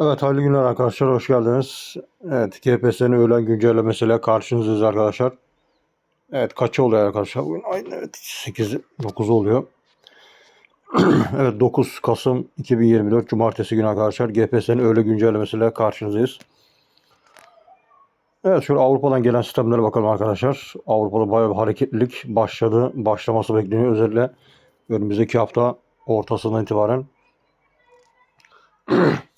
Evet hayırlı günler arkadaşlar hoş geldiniz. Evet GPS'nin öğlen güncellemesiyle karşınızdayız arkadaşlar. Evet kaçı oluyor arkadaşlar? Bugün ayın evet 8 9 oluyor. evet 9 Kasım 2024 Cumartesi günü arkadaşlar GPS'nin öğle güncellemesiyle karşınızdayız. Evet şöyle Avrupa'dan gelen sistemlere bakalım arkadaşlar. Avrupa'da bayağı bir hareketlilik başladı. Başlaması bekleniyor. Özellikle önümüzdeki hafta ortasından itibaren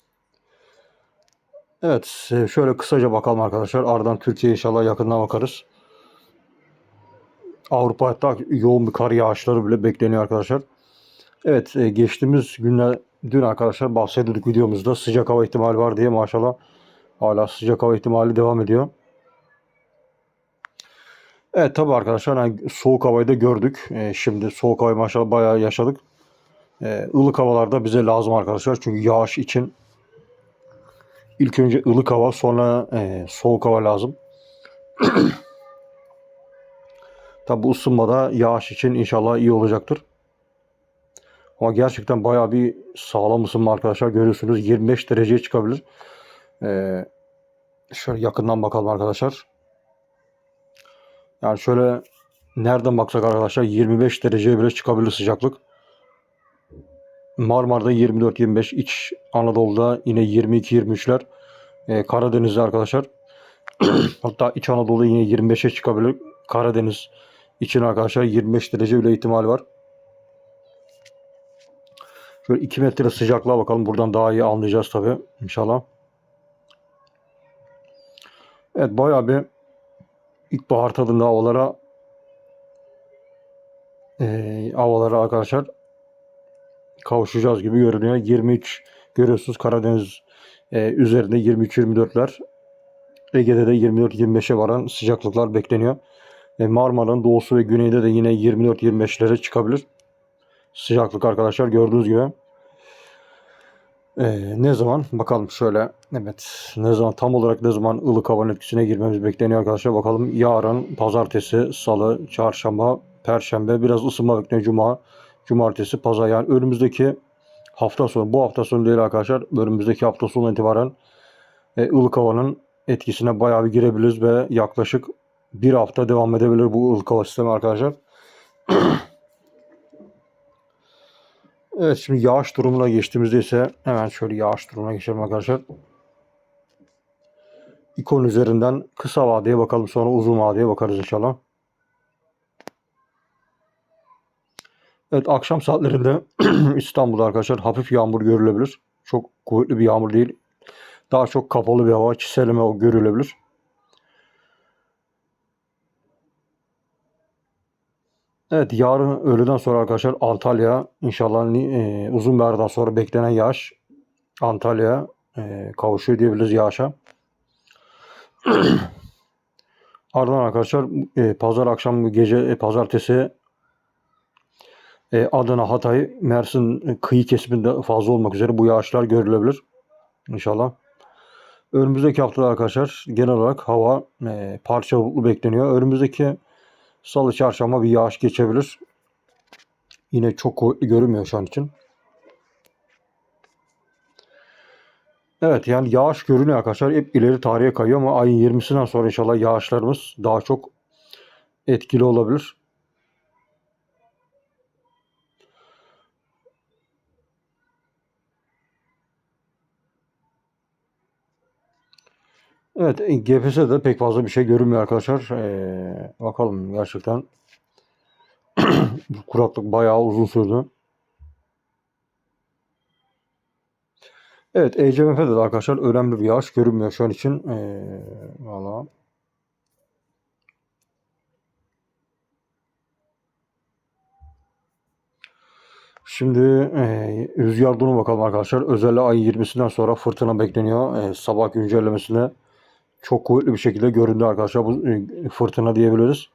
Evet, e, şöyle kısaca bakalım arkadaşlar. Ardından Türkiye inşallah yakından bakarız. Avrupa hatta yoğun bir kar yağışları bile bekleniyor arkadaşlar. Evet, e, geçtiğimiz günler dün arkadaşlar bahsediyorduk videomuzda sıcak hava ihtimali var diye maşallah hala sıcak hava ihtimali devam ediyor. Evet tabi arkadaşlar hani soğuk havayı da gördük. E, şimdi soğuk havayı maşallah bayağı yaşadık. E, ılık havalarda bize lazım arkadaşlar. Çünkü yağış için İlk önce ılık hava sonra e, soğuk hava lazım. Tabi bu ısınmada yağış için inşallah iyi olacaktır. Ama gerçekten baya bir sağlam ısınma arkadaşlar. Görüyorsunuz 25 dereceye çıkabilir. Ee, şöyle yakından bakalım arkadaşlar. Yani şöyle nereden baksak arkadaşlar 25 dereceye bile çıkabilir sıcaklık. Marmara'da 24-25, İç Anadolu'da yine 22-23'ler. Ee, Karadeniz'de arkadaşlar. Hatta İç Anadolu yine 25'e çıkabilir. Karadeniz için arkadaşlar 25 derece bile ihtimali var. Şöyle 2 metre sıcaklığa bakalım. Buradan daha iyi anlayacağız tabi inşallah. Evet bayağı bir ilkbahar tadında havalara e, havalara arkadaşlar kavuşacağız gibi görünüyor. 23 görüyorsunuz Karadeniz e, üzerinde 23-24'ler. Ege'de de 24-25'e varan sıcaklıklar bekleniyor. E, Marmara'nın doğusu ve güneyde de yine 24-25'lere çıkabilir. Sıcaklık arkadaşlar gördüğünüz gibi. Ee, ne zaman? Bakalım şöyle. Evet. Ne zaman? Tam olarak ne zaman ılık havanın etkisine girmemiz bekleniyor arkadaşlar. Bakalım yarın, pazartesi, salı, çarşamba, perşembe biraz ısınma bekleniyor. Cuma, cumartesi, pazar. Yani önümüzdeki hafta sonu, bu hafta sonu değil arkadaşlar. Önümüzdeki hafta sonu itibaren e, ılık havanın etkisine bayağı bir girebiliriz ve yaklaşık bir hafta devam edebilir bu ılık hava sistemi arkadaşlar. Evet şimdi yağış durumuna geçtiğimizde ise hemen şöyle yağış durumuna geçelim arkadaşlar. İkon üzerinden kısa vadeye bakalım sonra uzun vadeye bakarız inşallah. Evet akşam saatlerinde İstanbul'da arkadaşlar hafif yağmur görülebilir. Çok kuvvetli bir yağmur değil. Daha çok kapalı bir hava, çiseleme görülebilir. Evet yarın öğleden sonra arkadaşlar Antalya inşallah e, uzun bir aradan sonra beklenen yağış Antalya e, kavuşuyor diyebiliriz yağışa. Ardından arkadaşlar e, pazar akşam gece e, pazartesi Adana, Hatay, Mersin e, kıyı kesiminde fazla olmak üzere bu yağışlar görülebilir. İnşallah. Önümüzdeki haftada arkadaşlar genel olarak hava e, parça bulutlu bekleniyor. Önümüzdeki salı çarşamba bir yağış geçebilir. Yine çok kuvvetli görünmüyor şu an için. Evet yani yağış görünüyor arkadaşlar. Hep ileri tarihe kayıyor ama ayın 20'sinden sonra inşallah yağışlarımız daha çok etkili olabilir. Evet GPS'de pek fazla bir şey görünmüyor arkadaşlar. Ee, bakalım gerçekten kuraklık bayağı uzun sürdü. Evet ECMF'de de arkadaşlar önemli bir yağış görünmüyor şu an için. Ee, valla. Şimdi e, rüzgar durumu bakalım arkadaşlar. Özellikle ay 20'sinden sonra fırtına bekleniyor. E, sabah güncellemesinde çok kuvvetli bir şekilde göründü arkadaşlar. Bu e, fırtına diyebiliriz.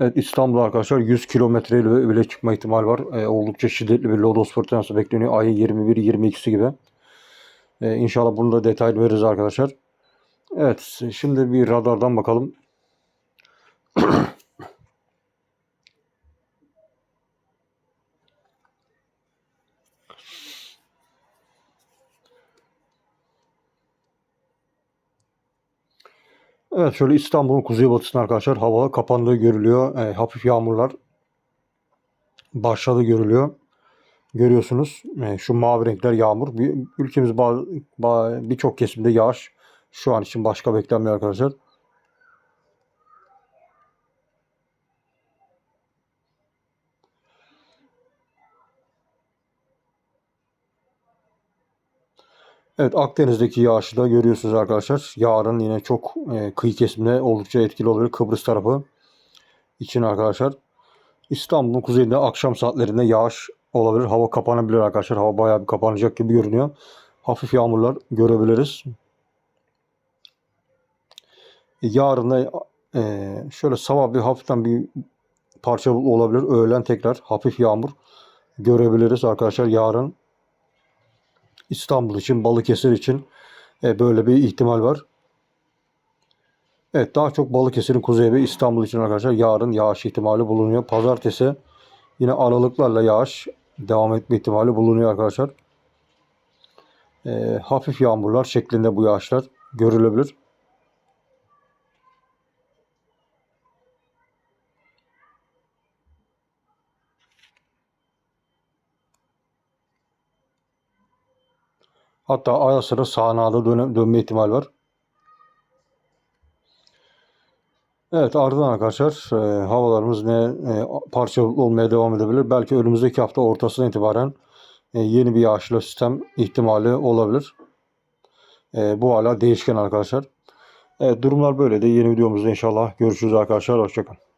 Evet İstanbul'da arkadaşlar 100 kilometre bile çıkma ihtimali var. E, oldukça şiddetli bir lodos fırtınası bekleniyor. Ayın 21-22'si gibi. E, inşallah bunu da detaylı veririz arkadaşlar. Evet şimdi bir radardan bakalım. Evet şöyle İstanbul'un kuzeybatısında arkadaşlar hava kapandığı görülüyor. E, hafif yağmurlar başladı görülüyor. Görüyorsunuz e, şu mavi renkler yağmur. Bir, ülkemiz birçok kesimde yağış. Şu an için başka beklenmiyor arkadaşlar. Evet Akdeniz'deki yağışı da görüyorsunuz arkadaşlar. Yarın yine çok e, kıyı kesimde oldukça etkili olabilir. Kıbrıs tarafı için arkadaşlar. İstanbul'un kuzeyinde akşam saatlerinde yağış olabilir. Hava kapanabilir arkadaşlar. Hava bayağı bir kapanacak gibi görünüyor. Hafif yağmurlar görebiliriz. Yarın da e, şöyle sabah bir hafiften bir parça olabilir. Öğlen tekrar hafif yağmur görebiliriz arkadaşlar. Yarın İstanbul için, Balıkesir için e, böyle bir ihtimal var. Evet daha çok Balıkesir'in kuzeyi ve İstanbul için arkadaşlar yarın yağış ihtimali bulunuyor. Pazartesi yine aralıklarla yağış devam etme ihtimali bulunuyor arkadaşlar. E, hafif yağmurlar şeklinde bu yağışlar görülebilir. Hatta ara sıra sağanağda döne, dönme ihtimal var. Evet ardından arkadaşlar e, havalarımız ne e, parça bulutlu olmaya devam edebilir. Belki önümüzdeki hafta ortasına itibaren e, yeni bir yağışlı sistem ihtimali olabilir. E, bu hala değişken arkadaşlar. Evet durumlar böyle de yeni videomuzda inşallah görüşürüz arkadaşlar. Hoşçakalın.